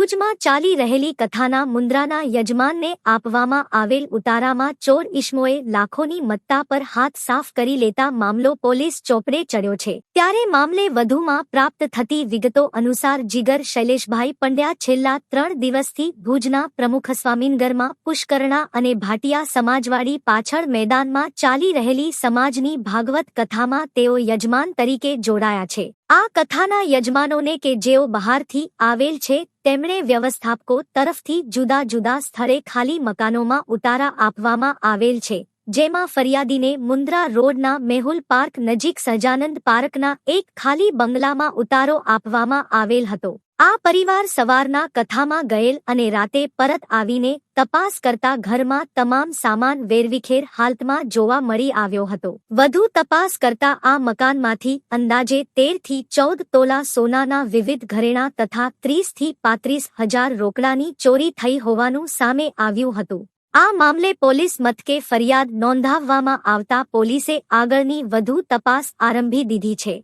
ભુજમાં ચાલી રહેલી કથાના મુન્દ્રાના યજમાનને આપવામાં આવેલ ઉતારામાં ચોર ઇશ્મોએ લાખોની મત્તા પર હાથ સાફ કરી લેતા મામલો પોલીસ ચોપડે ચડ્યો છે. ત્યારે મામલે વધુમાં પ્રાપ્ત થતી વિગતો અનુસાર જીગર શૈલેષભાઈ પંડ્યા છેલ્લા ત્રણ દિવસથી ભુજના પ્રમુખ સ્વામીનગરમાં પુષ્કરણા અને ભાટિયા સમાજવાડી પાછળ મેદાનમાં ચાલી રહેલી સમાજની ભાગવત કથામાં તેઓ યજમાન તરીકે જોડાયા છે. આ કથાના યજમાનોને કે જેઓ બહારથી આવેલ છે, તેમણે વ્યવસ્થાપકો તરફથી જુદા જુદા સ્થળે ખાલી મકાનોમાં ઉતારા આપવામાં આવેલ છે, જેમાં ફરિયાદીને મુન્દ્રા રોડના મેહુલ પાર્ક નજીક સજાનંદ પાર્કના એક ખાલી બંગલામાં ઉતારો આપવામાં આવેલ હતો. આ પરિવાર સવારના કથામાં ગયેલ અને રાતે પરત આવીને તપાસ કરતા ઘરમાં તમામ સામાન વેરવિખેર હાલતમાં જોવા મળી આવ્યો હતો. વધુ તપાસ કરતા આ મકાનમાંથી અંદાજે તેરથી ચૌદ તોલા સોનાના વિવિધ ઘરેણા તથા ત્રીસથી પાંત્રીસ હજાર રોકડાની ચોરી થઈ હોવાનું સામે આવ્યું હતું. આ મામલે પોલીસ મથકે ફરિયાદ નોંધાવવામાં આવતા પોલીસે આગળની વધુ તપાસ આરંભી દીધી છે.